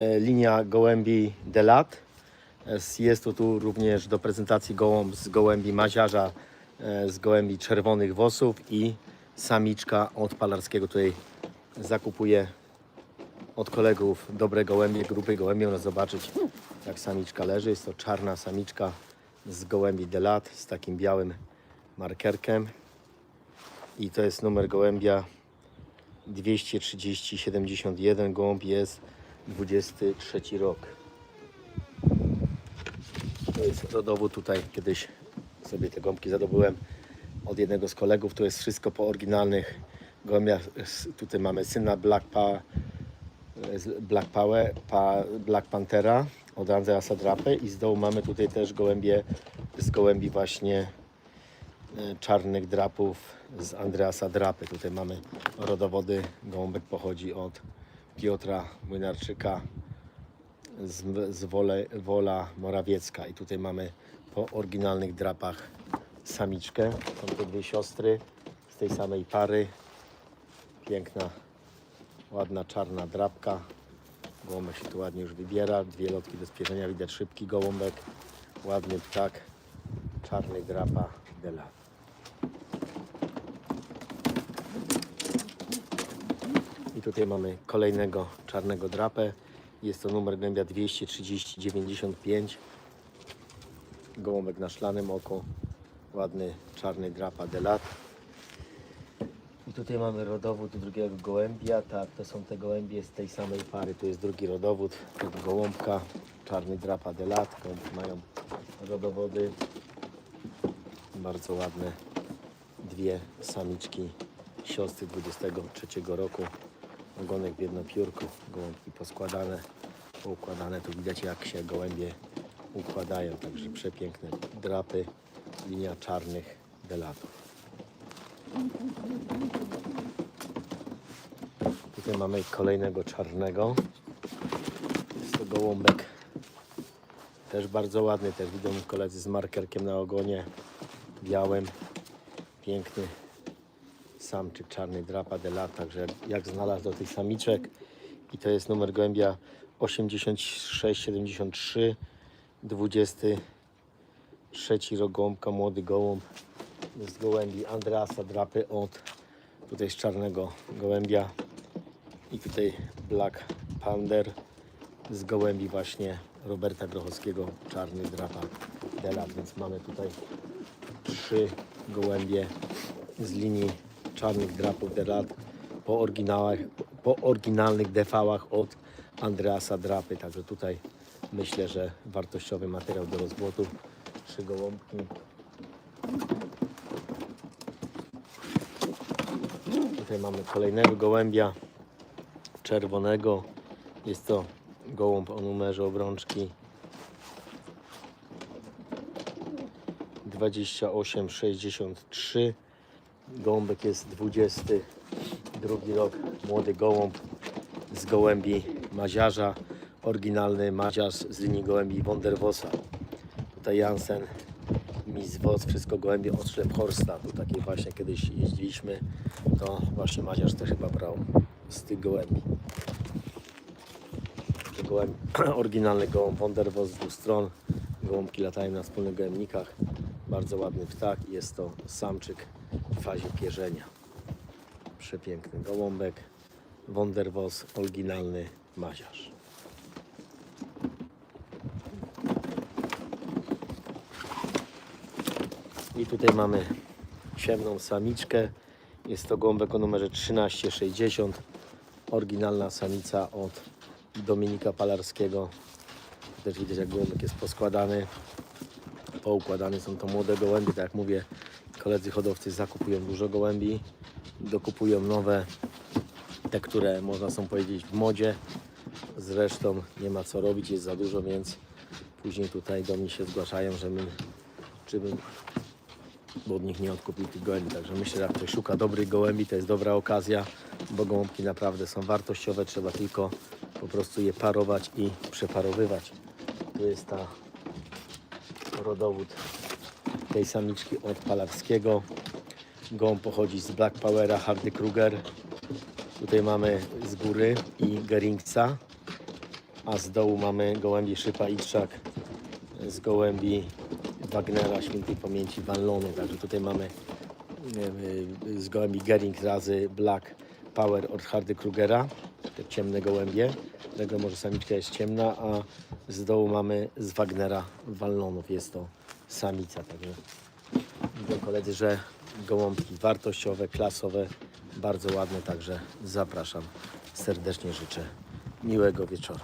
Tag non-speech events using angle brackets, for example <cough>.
E, linia gołębi Delat. Jest- to tu również do prezentacji gołąb z gołębi maziarza, e, z gołębi czerwonych włosów i samiczka od Palarskiego. Tutaj zakupuję od kolegów dobre gołębie, grupy gołębi. Można zobaczyć jak samiczka leży. Jest to czarna samiczka z gołębi Delat z takim białym markerkiem. I to jest numer gołębia 23071. Gołąb jest 23 rok. To jest rodowód tutaj. Kiedyś sobie te gąbki zadobyłem od jednego z kolegów. To jest wszystko po oryginalnych gołębiach. Tutaj mamy syna Black, pa, Black, Power, pa, Black Panthera od Andreasa Drapy i z dołu mamy tutaj też gołębie z gołębi właśnie e, czarnych drapów z Andreasa Drapy. Tutaj mamy rodowody. Gołąbek pochodzi od Piotra Młynarczyka z, z Wole, Wola Morawiecka. I tutaj mamy po oryginalnych drapach samiczkę. Są te dwie siostry z tej samej pary. Piękna, ładna czarna drapka. Gołąbek się tu ładnie już wybiera. Dwie lotki do spierzenia. Widać szybki gołąbek. Ładny ptak. Czarny drapa Dela. I tutaj mamy kolejnego czarnego drapę. Jest to numer głębia 23095. Gołąbek na szklanym oku. Ładny czarny drapa delat. I tutaj mamy rodowód drugiego gołębia. Tak, to są te gołębie z tej samej pary. Tu jest drugi rodowód tego gołąbka. Czarny drapa delat. Gołąbki mają rodowody. Bardzo ładne. Dwie samiczki siostry 23 roku. Ogonek w jedno piórko, gołąbki poskładane, poukładane. Tu widać jak się gołębie układają. Także przepiękne drapy, linia czarnych delatów. Tutaj mamy kolejnego czarnego. Jest to gołąbek też bardzo ładny, też widzą koledzy z markerkiem na ogonie białym. Piękny samczyk czarny drapa de lat, także jak znalazł do tych samiczek. I to jest numer gołębia 8673 23 rok gołąbka, młody gołąb z gołębi Andreasa drapy od tutaj z czarnego gołębia. I tutaj Black Panther z gołębi właśnie Roberta Grochowskiego czarny drapa de lat, więc mamy tutaj trzy gołębie z linii czarnych drapów de lat po oryginałach, po oryginalnych defałach od Andreasa Drapy. Także tutaj myślę, że wartościowy materiał do rozbłotu. Trzy gołąbki. Tutaj mamy kolejnego gołębia czerwonego. Jest to gołąb o numerze obrączki 2863. Gołąbek jest 22 rok, młody gołąb z gołębi maziarza, oryginalny maziarz z linii gołębi Wonderwosa. Tutaj Jansen, Miss wszystko gołębie od Schlepphorsta. Tu takie właśnie kiedyś jeździliśmy, to właśnie maziarz też chyba brał z tych gołębi. Gołęb, <clears throat> oryginalny gołąb Wonderwoz z dwóch stron. Gołąbki latają na wspólnych gołębnikach. Bardzo ładny ptak. Jest to samczyk w fazie pierzenia. Przepiękny gołąbek. Wonderwoz, oryginalny maziarz. I tutaj mamy ciemną samiczkę. Jest to gołąbek o numerze 1360. Oryginalna samica od Dominika Palarskiego. Też widać jak gołąbek jest poskładany. Poukładane są to młode gołębie. Tak jak mówię, koledzy hodowcy zakupują dużo gołębi. Dokupują nowe, te które można są powiedzieć w modzie. Zresztą nie ma co robić, jest za dużo, więc później tutaj do mnie się zgłaszają, że my, czy bym bo od nich nie odkupił tych gołębi. Także myślę, że jak ktoś szuka dobrych gołębi, to jest dobra okazja, bo gołąbki naprawdę są wartościowe. Trzeba tylko po prostu je parować i przeparowywać. Tu jest ta rodowód tej samiczki od Palarskiego. Gołąb pochodzi z Black Powera Hardy Kruger. Tutaj mamy z góry i Geringca. a z dołu mamy gołębi Szypa Itrzak z gołębi Wagnera świętej pamięci Wallonu. Także tutaj mamy e, z gołębi Gering razy Black Power od Hardy Krugera, te ciemne gołębie. Tego może samiczka jest ciemna, a z dołu mamy z Wagnera Wallonów. Jest to samica. Także Mówią koledzy, że gołąbki wartościowe, klasowe, bardzo ładne, także zapraszam. Serdecznie życzę miłego wieczoru.